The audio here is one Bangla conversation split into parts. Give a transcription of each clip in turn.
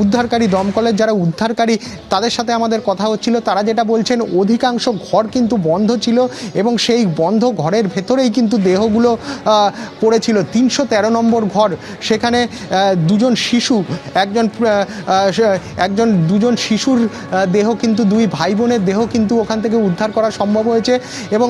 উদ্ধারকারী, দমকলের যারা উদ্ধারকারী, তাদের সাথে আমাদের কথা হচ্ছিল। তারা যেটা বলছেন, অধিকাংশ ঘর কিন্তু বন্ধ ছিল এবং সেই বন্ধ ঘরের ভেতরেই কিন্তু দেহগুলো পড়েছিল। তিনশো তেরো নম্বর ঘর, সেখানে দুজন শিশু, একজন একজন, দুজন শিশুর দেহ কিন্তু, দুই ভাই বোনের দেহ কিন্তু ওখান থেকে উদ্ধার করা সম্ভব হয়েছে এবং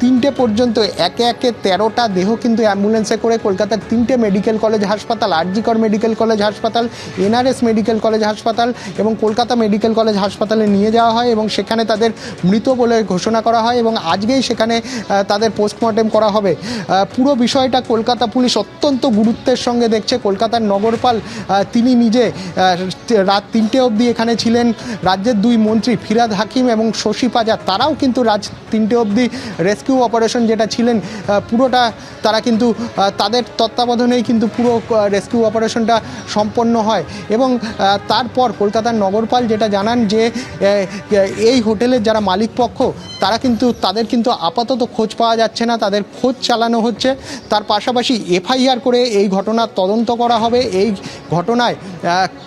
তিনটে পর্যন্ত একে একে তেরোটা দেহ কিন্তু অ্যাম্বুলেন্সে করে কলকাতার তিনটে মেডিকেল কলেজ হাসপাতাল, আরজিকর মেডিকেল কলেজ হাসপাতাল, এনআরএস মেডিকেল কলেজ হাসপাতাল এবং কলকাতা মেডিকেল কলেজ হাসপাতালে নিয়ে যাওয়া হয় এবং সেখানে তাদের মৃত বলে ঘোষণা করা হয় এবং আজকেই সেখানে তাদের পোস্টমর্টেম করা হবে। পুরো বিষয়টা কলকাতা পুলিশ অত্যন্ত গুরুত্বের সঙ্গে দেখছে। কলকাতার নগরপাল তিনি নিজে রাত তিনটে অবধি এখানে ছিলেন। রাজ্যের দুই মন্ত্রী ফিরাদ হাকিম এবং শশী পাজা তারাও কিন্তু রাত তিনটে অবধি রেস্কিউ অপারেশন যেটা ছিলেন পুরোটা তারা কিন্তু তাদের তত্ত্বাবধানেই কিন্তু পুরো রেস্কিউ অপারেশনটা সম্পন্ন হয়। এবং তারপর কলকাতার নগরপাল যেটা জানান যে এই হোটেলের যারা মালিক পক্ষ, তারা কিন্তু, তাদের কিন্তু আপাতত খোঁজ পাওয়া যাচ্ছে না, তাদের খোঁজ চালানো হচ্ছে। তার পাশাপাশি এফআইআর করে এই ঘটনার তদন্ত করা হবে। এই ঘটনায়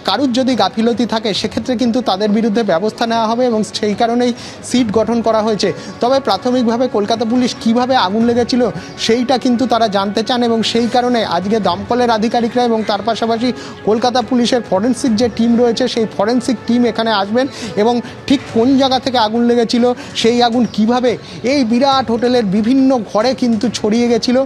কারুর যদি গাফিলতি থাকে, সেক্ষেত্রে কিন্তু তাদের বিরুদ্ধে ব্যবস্থা নেওয়া হবে এবং সেই কারণেই সিট গঠন করা হয়েছে। তবে প্রাথমিকভাবে কলকাতা পুলিশ কীভাবে আগুন লেগেছিল, সেইটা কিন্তু তারা জানতে চান এবং সেই কারণে আজকে দমকলের আধিকারিকরা এবং তার পাশাপাশি কলকাতা পুলিশের ফরেন্সিক যে টিম রয়েছে সেই ফরেন্সিক টিম এখানে আসবেন এবং ঠিক কোন জায়গা থেকে আগুন লেগেছিল সেই আগুন কীভাবে এই বিরাট হোটেলের বিভিন্ন ঘরে কিন্তু ছড়িয়ে গেছিল।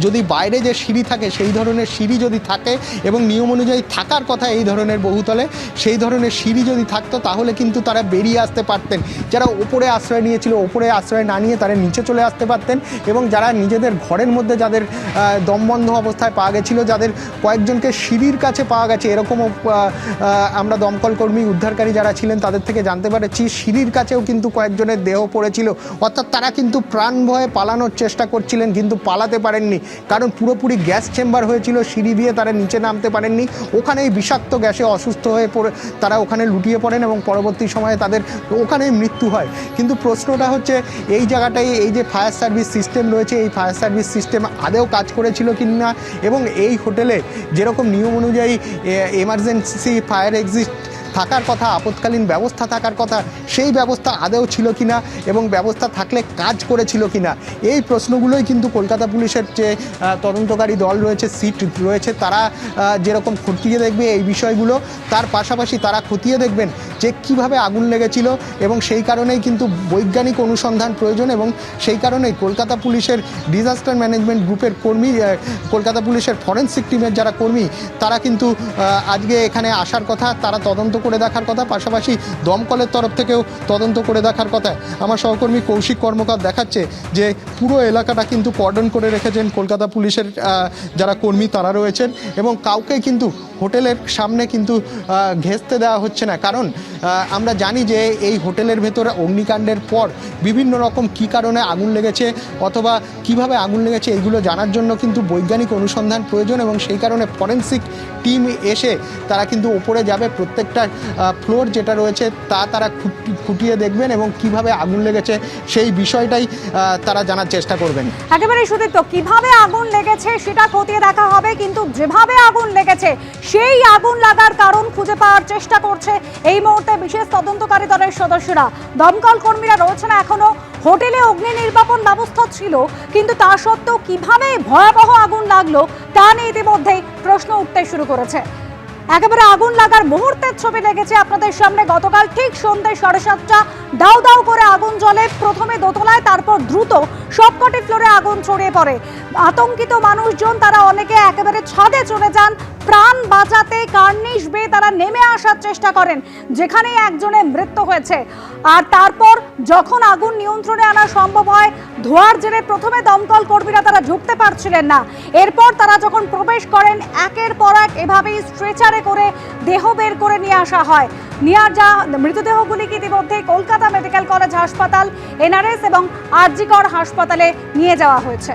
যদি বাইরে যে সিঁড়ি থাকে সেই ধরনের সিঁড়ি যদি থাকে এবং নিয়ম অনুযায়ী থাকার কথা এই ধরনের বহুতলে সেই ধরনের সিঁড়ি যদি থাকতো তাহলে কিন্তু তারা বেরিয়ে আসতে পারতেন। যারা ওপরে আশ্রয় নিয়েছিল ওপরে আশ্রয় না নিয়ে তারা নিচে চলে আসতে পারতেন এবং যারা নিজেদের ঘরের মধ্যে যাদের দমবন্ধ অবস্থায় পাওয়া গেছিল যাদের কয়েকজনকে সিঁড়ির কাছে পাওয়া গেছে আহ, আমরা দমকল কর্মী, উদ্ধারকারী যারা ছিলেন তাদের থেকে জানতে পেরেছি। সিঁড়ির কাছেও কিন্তু কয়েকজনের দেহ পড়েছিল। অর্থাৎ তারা কিন্তু প্রাণ ভয়ে পালানোর চেষ্টা করছিলেন, কিন্তু পালাতে পারেননি। কারণ পুরোপুরি গ্যাস চেম্বার হয়েছিল, সিঁড়ি দিয়ে তারা নিচে নামতে পারেননি। ওখানেই বিষাক্ত গ্যাসে অসুস্থ হয়ে পড়ে, তারা ওখানে লুটিয়ে পড়েন এবং পরবর্তী সময়ে তাদের, ওখানেই মৃত্যু হয়। কিন্তু প্রশ্নটা হচ্ছে, এই জায়গাটায় এই যে ফায়ার সার্ভিস সিস্টেম রয়েছে, এই ফায়ার সার্ভিস সিস্টেম আদেও কাজ করেছিল কি না এবং এই হোটেলে যেরকম নিয়ম অনুযায়ী এমার্জেন্সি ফায়ার এক্সিস্ট থাকার কথা, আপৎকালীন ব্যবস্থা থাকার কথা, সেই ব্যবস্থা আদেও ছিল কিনা এবং ব্যবস্থা থাকলে কাজ করেছিল কিনা, এই প্রশ্নগুলোই কিন্তু কলকাতা পুলিশের যে তদন্তকারী দল রয়েছে, সিট রয়েছে, তারা যেরকম খতিয়ে দেখবে এই বিষয়গুলো, তার পাশাপাশি তারা খতিয়ে দেখবেন যে কীভাবে আগুন লেগেছিল এবং সেই কারণেই কিন্তু বৈজ্ঞানিক অনুসন্ধান প্রয়োজন এবং সেই কারণেই কলকাতা পুলিশের ডিজাস্টার ম্যানেজমেন্ট গ্রুপের কর্মী কলকাতা পুলিশের ফরেন্সিক টিমের যারা কর্মী, তারা কিন্তু আজকে এখানে আসার কথা, তারা তদন্ত করে দেখার কথা, পাশাপাশি দমকলের তরফ থেকেও তদন্ত করে দেখার কথা। আমার সহকর্মী কৌশিক কর্মকার দেখাচ্ছে যে পুরো এলাকাটা কিন্তু কর্ডন করে রেখেছেন কলকাতা পুলিশের যারা কর্মী তারা রয়েছেন এবং কাউকে কিন্তু হোটেলের সামনে কিন্তু ঘেঁচতে দেওয়া হচ্ছে না। কারণ আমরা জানি যে এই হোটেলের ভেতরে অগ্নিকাণ্ডের পর বিভিন্ন রকম কী কারণে আগুন লেগেছে অথবা কীভাবে আগুন লেগেছে এইগুলো জানার জন্য কিন্তু বৈজ্ঞানিক অনুসন্ধান প্রয়োজন এবং সেই কারণে ফরেন্সিক টিম এসে তারা কিন্তু ওপরে যাবে প্রত্যেকটা ফ্লোর যেটা রয়েছে তা তারা খুঁটি- খুঁটিয়ে দেখবেন এবং কীভাবে আগুন লেগেছে সেই বিষয়টাই তারা জানার চেষ্টা করবেন। একেবারে সুদীপ্ত কীভাবে আগুন লেগেছে সেটা খতিয়ে দেখা হবে, কিন্তু যেভাবে আগুন লেগেছে সেই আগুন লাগার কারণ খুঁজে পাওয়ার চেষ্টা করছে এই মুহূর্তে বিশেষ তদন্তকারী দলের সদস্যরা। দমকল কর্মীরা রয়েছেন এখনও, হোটেলে অগ্নি নির্বাপন ব্যবস্থা ছিল, কিন্তু তা সত্ত্বেও কীভাবে ভয়াবহ আগুন লাগল তা নিয়ে ইতিমধ্যেই প্রশ্ন উঠতে শুরু করেছে। একেবারে আগুন লাগার মুহূর্তের ছবি লেগেছে আপনাদের সামনে। গতকাল ঠিক সন্ধ্যে সাড়ে সাতটা দাও দাও করে আগুন জ্বলে প্রথমে দোতলায়, তারপর দ্রুত সবকটি ফ্লোরে আগুন ছড়িয়ে পড়ে। আতঙ্কিত মানুষজন, তারা অনেকে একেবারে ছাদে চলে বাঁচাতে কার্নিশ বেয়ে তারা নেমে আসার চেষ্টা করেন, যেখানেই একজনের মৃত্যু হয়েছে। আর তারপর যখন আগুন নিয়ন্ত্রণে আনা সম্ভব হয়, ধোয়ার জেরে প্রথমে দমকল কর্মীরা তারা ঢুকতে পারছিলেন না। এরপর তারা যখন প্রবেশ করেন, একের পর এক এভাবেই স্ট্রেচারে করে দেহ বের করে নিয়ে আসা হয়। নিয়ে যা মৃতদেহগুলিকে ইতিমধ্যে কলকাতা মেডিকেল কলেজ হাসপাতাল, এনআরএস এবং আরজিকর হাসপাতালে নিয়ে যাওয়া হয়েছে।